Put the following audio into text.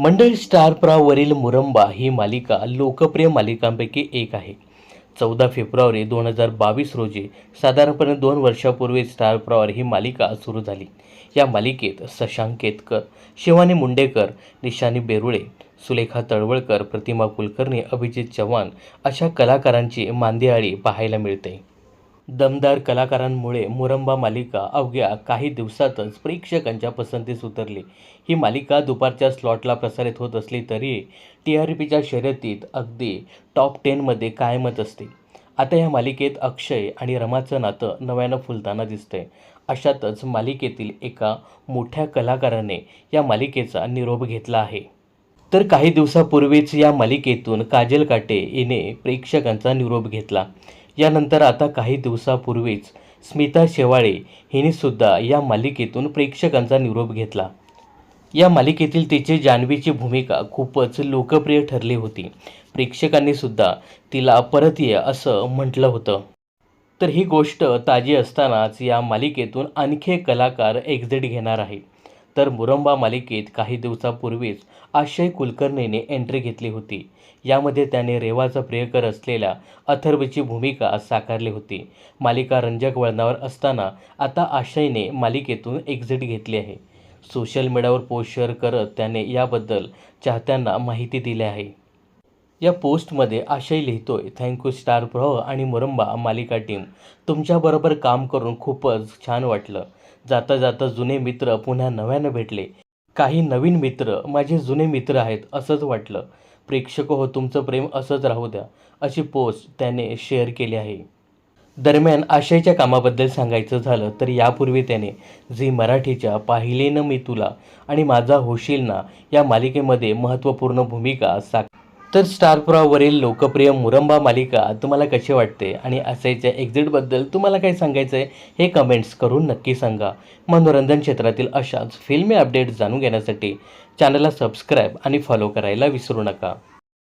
मंडळ स्टारप्रावरील मुरंबा ही मालिका लोकप्रिय मालिकांपैकी एक आहे. चौदा फेब्रुवारी दोन हजार बावीस रोजी साधारणपणे दोन वर्षापूर्वी स्टार प्रवार ही मालिका सुरू झाली. या मालिकेत शशांक केतकर शिवानी मुंडेकर निशानी बेरुळे सुलेखा तळवळकर प्रतिमा कुलकर्णी अभिजित चव्हाण अशा कलाकारांची मांदियाळी पाहायला मिळते. दमदार कलाकारांमुळे मुरंबा मालिका अवघ्या काही दिवसातच प्रेक्षकांच्या पसंतीस उतरली. ही मालिका दुपारच्या स्लॉटला प्रसारित होत असली तरी टी आर पीच्या शर्यतीत अगदी टॉप टेनमध्ये कायमच असते. आता या मालिकेत अक्षय आणि रमाचं नातं नव्यानं फुलताना दिसतंय. अशातच मालिकेतील एका मोठ्या कलाकाराने या मालिकेचा निरोप घेतला आहे. तर काही दिवसापूर्वीच या मालिकेतून काजल काटे हिने प्रेक्षकांचा निरोप घेतला. यानंतर आता काही दिवसापूर्वीच स्मिता शेवाळे हिनेसुद्धा या मालिकेतून प्रेक्षकांचा निरोप घेतला. या मालिकेतील तिची जान्हवीची भूमिका खूपच लोकप्रिय ठरली होती. प्रेक्षकांनी सुद्धा तिला परत ये असं म्हटलं होतं. तर ही गोष्ट ताजी असतानाच या मालिकेतून आणखी एक कलाकार एक्झिट घेणार आहे. तर मुरंबा मालिकेत काही दिवसापूर्वीच आशय कुलकर्णीने एंट्री घेतली होती. यामध्ये त्याने रेवाचा प्रियकर असलेल्या अथर्वची भूमिका साकारली होती. मालिका रंजक वळणावर असताना आता आशयने मालिकेतून एक्झिट घेतली आहे. सोशल मीडियावर पोस्ट शेअर करत त्याने याबद्दल चाहत्यांना माहिती दिली आहे. या पोस्टमध्ये आशय लिहितोय. थँक्यू स्टार प्रवाह आणि मुरंबा मालिका टीम तुमच्याबरोबर काम करून खूपच छान वाटलं. जाता जाता जुने मित्र पुन्हा नव्यानं भेटले. काही नवीन मित्र माझे जुने मित्र आहेत असंच वाटलं. प्रेक्षक हो तुमचं प्रेम असंच राहू द्या अशी पोस्ट त्याने शेअर केली आहे. दरम्यान आशयच्या कामाबद्दल सांगायचं झालं तर यापूर्वी त्याने झी मराठीच्या पाहिले न मी तुला आणि माझा होशील ना या मालिकेमध्ये महत्त्वपूर्ण भूमिका साकार तर स्टारपुरावरील लोकप्रिय मुरंबा मालिका तुम्हाला कशी वाटते आणि असायच्या एक्झिटबद्दल तुम्हाला काय सांगायचं आहे हे कमेंट्स करून नक्की सांगा. मनोरंजन क्षेत्रातील अशाच फिल्मी अपडेट्स जाणून घेण्यासाठी चॅनलला सबस्क्राईब आणि फॉलो करायला विसरू नका.